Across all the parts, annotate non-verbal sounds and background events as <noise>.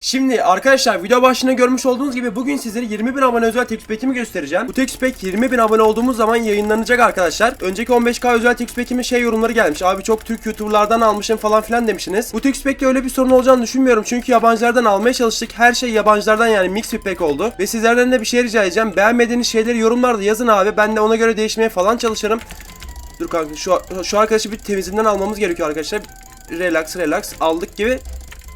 Şimdi arkadaşlar video başında görmüş olduğunuz gibi bugün sizlere 20 bin abone özel text pack'imi göstereceğim. Bu text pack 20 bin abone olduğumuz zaman yayınlanacak arkadaşlar. Önceki 15k özel text pack'imin şey yorumları gelmiş. Abi çok Türk YouTuber'lardan almışım falan filan demişsiniz. Bu text pack'te öyle bir sorun olacağını düşünmüyorum. Çünkü yabancılardan almaya çalıştık. Her şey yabancılardan yani mix bir pack oldu. Ve sizlerden de bir şey rica edeceğim. Beğenmediğiniz şeyleri yorumlarda yazın abi. Ben de ona göre değişmeye falan çalışırım. Dur kanka şu, şu arkadaşı bir temizinden almamız gerekiyor arkadaşlar. Relax relax aldık gibi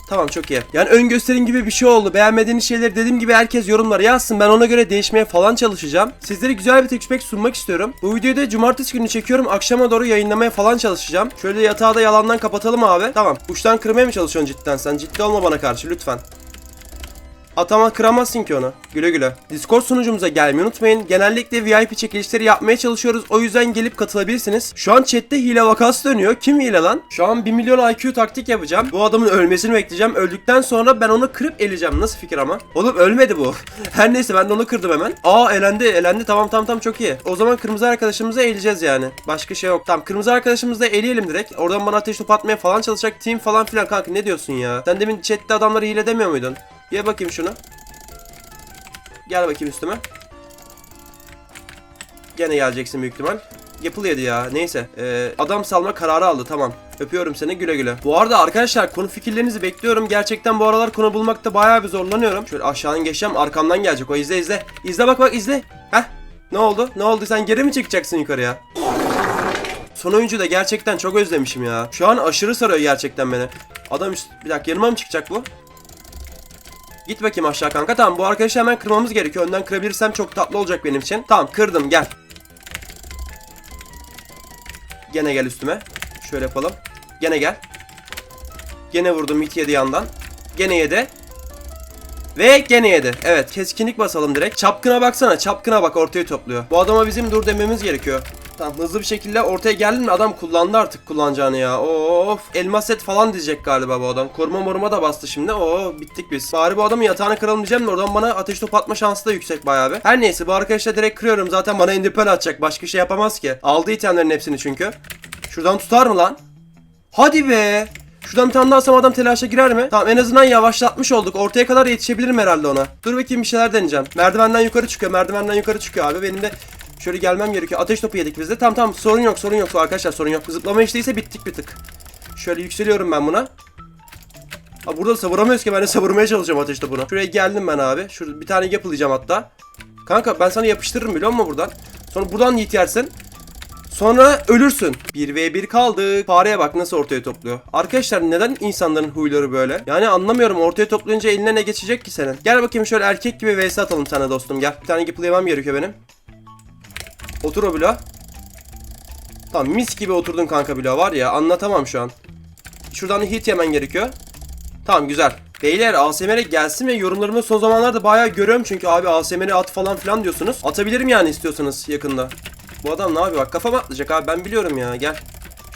Tamam çok iyi. Yani ön gösterim gibi bir şey oldu. Beğenmediğiniz şeyleri dediğim gibi herkes yorumlara yazsın. Ben ona göre değişmeye falan çalışacağım. Sizlere güzel bir pack sunmak istiyorum. Bu videoyu da cumartesi günü çekiyorum. Akşama doğru yayınlamaya falan çalışacağım. Şöyle yatağı da yalandan kapatalım abi. Tamam. Uçtan kırmaya mı çalışıyorsun cidden sen? Ciddi olma bana karşı lütfen. Atama kıramazsın ki onu. Güle güle. Discord sunucumuza gelmeyi unutmayın. Genellikle VIP çekilişleri yapmaya çalışıyoruz. O yüzden gelip katılabilirsiniz. Şu an chatte hile vakası dönüyor. Kim hile lan? Şu an 1 milyon IQ taktik yapacağım. Bu adamın ölmesini bekleyeceğim. Öldükten sonra ben onu kırıp eleyeceğim. Nasıl fikir ama? Oğlum ölmedi bu. <laughs> Her neyse ben de onu kırdım hemen. Aa elendi elendi. Tamam tamam tamam çok iyi. O zaman kırmızı arkadaşımızı eleyeceğiz yani. Başka şey yok. Tamam kırmızı arkadaşımızı da eleyelim direkt. Oradan bana ateş topu atmaya falan çalışacak. Team falan filan kanka ne diyorsun ya? Sen demin chatte adamları hile demiyor muydun? Ye bakayım şunu. Gel bakayım üstüme. Gene geleceksin büyük ihtimal. Yapılıyordu ya. Neyse. Ee, adam salma kararı aldı. Tamam. Öpüyorum seni güle güle. Bu arada arkadaşlar konu fikirlerinizi bekliyorum. Gerçekten bu aralar konu bulmakta bayağı bir zorlanıyorum. Şöyle aşağıdan geçeceğim. Arkamdan gelecek o. izle izle. İzle bak bak izle. Heh. Ne oldu? Ne oldu? Sen geri mi çıkacaksın yukarıya? Son oyuncu da gerçekten çok özlemişim ya. Şu an aşırı sarıyor gerçekten beni. Adam üst... Bir dakika yanıma mı çıkacak bu? Git bakayım aşağı kanka. Tamam bu arkadaşı hemen kırmamız gerekiyor. Önden kırabilirsem çok tatlı olacak benim için. Tamam kırdım gel. Gene gel üstüme. Şöyle yapalım. Gene gel. Gene vurdum hit yedi yandan. Gene yedi. Ve gene yedi. Evet keskinlik basalım direkt. Çapkına baksana. Çapkına bak ortaya topluyor. Bu adama bizim dur dememiz gerekiyor. Tamam hızlı bir şekilde ortaya geldim mi adam kullandı artık kullanacağını ya. Of elmas set falan diyecek galiba bu adam. Koruma moruma da bastı şimdi. Oo bittik biz. Bari bu adamın yatağını kıralım diyeceğim de oradan bana ateş topu atma şansı da yüksek bayağı bir. Her neyse bu arkadaşla direkt kırıyorum. Zaten bana endipel atacak. Başka şey yapamaz ki. Aldı itemlerin hepsini çünkü. Şuradan tutar mı lan? Hadi be. Şuradan bir tane daha atsam adam telaşa girer mi? Tamam en azından yavaşlatmış olduk. Ortaya kadar yetişebilirim herhalde ona. Dur bakayım bir şeyler deneyeceğim. Merdivenden yukarı çıkıyor. Merdivenden yukarı çıkıyor abi. Benim de şöyle gelmem gerekiyor. Ateş topu yedik biz de. Tamam tamam sorun yok sorun yok arkadaşlar sorun yok. Zıplama işteyse bittik bir tık. Şöyle yükseliyorum ben buna. Abi burada savuramıyoruz ki ben de savurmaya çalışıyorum ateş topunu. Şuraya geldim ben abi. Şurada bir tane yapılayacağım hatta. Kanka ben sana yapıştırırım biliyor musun buradan? Sonra buradan yiğit yersin. Sonra ölürsün. 1v1 kaldı. Fareye bak nasıl ortaya topluyor. Arkadaşlar neden insanların huyları böyle? Yani anlamıyorum ortaya toplayınca eline ne geçecek ki senin? Gel bakayım şöyle erkek gibi vs atalım sana dostum gel. Bir tane yapılayamam gerekiyor benim. Otur o bloğa. Tamam mis gibi oturdun kanka bloğa var ya anlatamam şu an. Şuradan hit yemen gerekiyor. Tamam güzel. Beyler ASMR'e gelsin ve yorumlarımı son zamanlarda bayağı görüyorum çünkü abi ASMR'e at falan filan diyorsunuz. Atabilirim yani istiyorsanız yakında. Bu adam ne yapıyor bak kafama atlayacak abi ben biliyorum ya gel.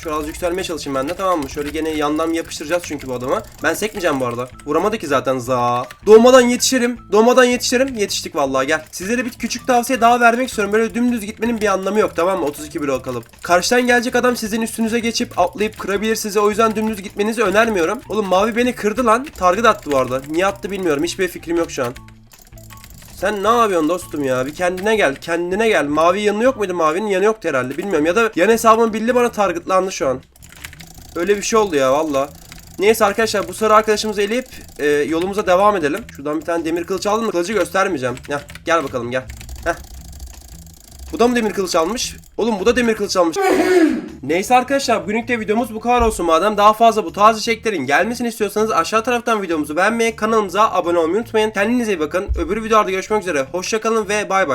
Şöyle az yükselmeye çalışayım ben de tamam mı? Şöyle gene yandan yapıştıracağız çünkü bu adama. Ben sekmeyeceğim bu arada. Vuramadı ki zaten za. Doğmadan yetişirim. Doğmadan yetişirim. Yetiştik vallahi gel. Sizlere bir küçük tavsiye daha vermek istiyorum. Böyle dümdüz gitmenin bir anlamı yok tamam mı? 32 blok kalıp. Karşıdan gelecek adam sizin üstünüze geçip atlayıp kırabilir sizi. O yüzden dümdüz gitmenizi önermiyorum. Oğlum mavi beni kırdı lan. Target attı bu arada. Niye attı bilmiyorum. Hiçbir fikrim yok şu an. Sen ne yapıyorsun dostum ya? Bir kendine gel. Kendine gel. Mavi yanı yok muydu? Mavinin yanı yoktu herhalde. Bilmiyorum. Ya da yan hesabım bildi bana targetlandı şu an. Öyle bir şey oldu ya valla. Neyse arkadaşlar bu sarı arkadaşımızı eleyip e, yolumuza devam edelim. Şuradan bir tane demir kılıç aldım mı? Kılıcı göstermeyeceğim. Heh, gel bakalım gel. Heh. Bu da mı demir kılıç almış? Oğlum bu da demir kılıç almış. <laughs> Neyse arkadaşlar bugünlük de videomuz bu kadar olsun madem. Daha fazla bu tarz içeriklerin gelmesini istiyorsanız aşağı taraftan videomuzu beğenmeyi, kanalımıza abone olmayı unutmayın. Kendinize iyi bakın. Öbür videolarda görüşmek üzere. Hoşçakalın ve bay bay.